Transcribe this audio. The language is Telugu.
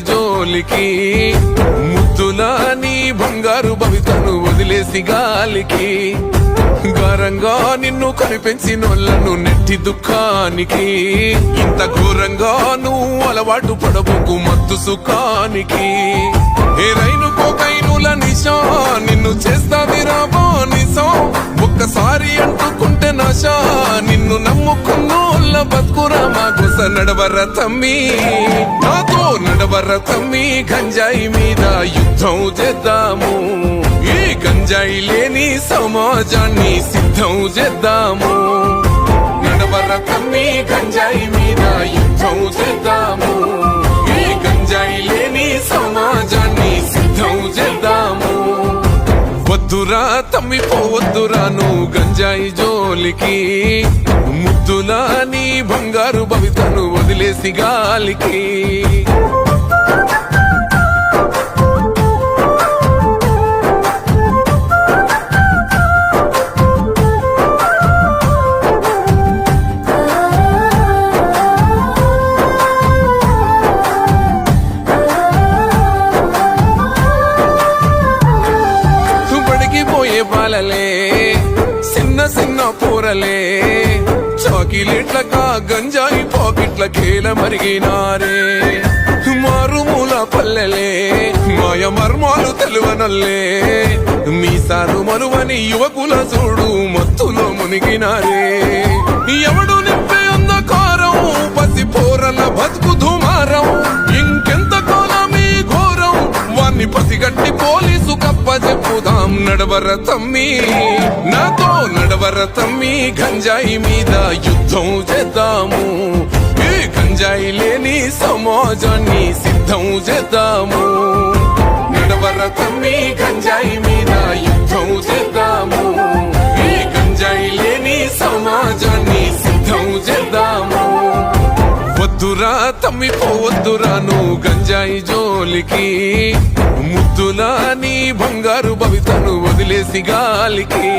జోలికి? ముద్దులా నీ బంగారు భవితను వదిలేసి గాలికి. ఘోరంగా నిన్ను కనిపెంచినోళ్ళను నెట్టి దుఃఖానికి. ఇంత ఘోరంగా నువ్వు అలవాటు పడబోకు మత్తు సుఖానికి. ఏ రైలు కోకైనుల నిశా నిన్ను చేస్తాది రాబో నిశం ఒక్కసారి అంటుకుంటే నశా నిన్ను నమ్ముకున్నా నమ్ముకున్నోళ్ళ బతుకురా మా గుస నడవర తమ్మి. నాతో నడవర తమ్మి గంజాయి మీద యుద్ధం చేద్దాము. ఈ గంజాయి లేని సమాజాన్ని సిద్ధం చేద్దాము. నడవర తమ్మి గంజాయి మీద యుద్ధం చేద్దాము. ఈ గంజాయి లేని సమాజాన్ని సిద్ధం చేద్దాము. వద్దురా తమ్మి పోవద్దురా నువ్వు గంజాయి జోలికి. ముద్దులా నీ బంగారు భవితను వదిలేసి గాలికి. పాలలే. చిన్న చిన్న పూరలే చాకిలెట్లకా గంజాయి పాకెట్ల కేల మరిగినారే. మారుమూల పల్లెలే మాయ మర్మాలు తెలువనల్లే. మీసారు మరువని యువకుల చూడు మత్తులో మునిగినారే. ఎవడు నింపే అంధకారం పసి పోరల బతుకు దుమారం ఇంకెంత కాలం ఈ ఘోరం వాణ్ణి పసిగట్టి పోలి కప్ప చెప్పుదాం నడవర తమ్మి. నాతో నడవర తమ్మి గంజాయి మీద యుద్ధం చేద్దాము. ఈ గంజాయి లేని సమాజాన్ని సిద్ధం చేద్దాము. తమ్మి పోవద్దురా నువ్వు గంజాయి జోలికి. ముద్దులా నీ బంగారు భవితను వదిలేసి గాలికి.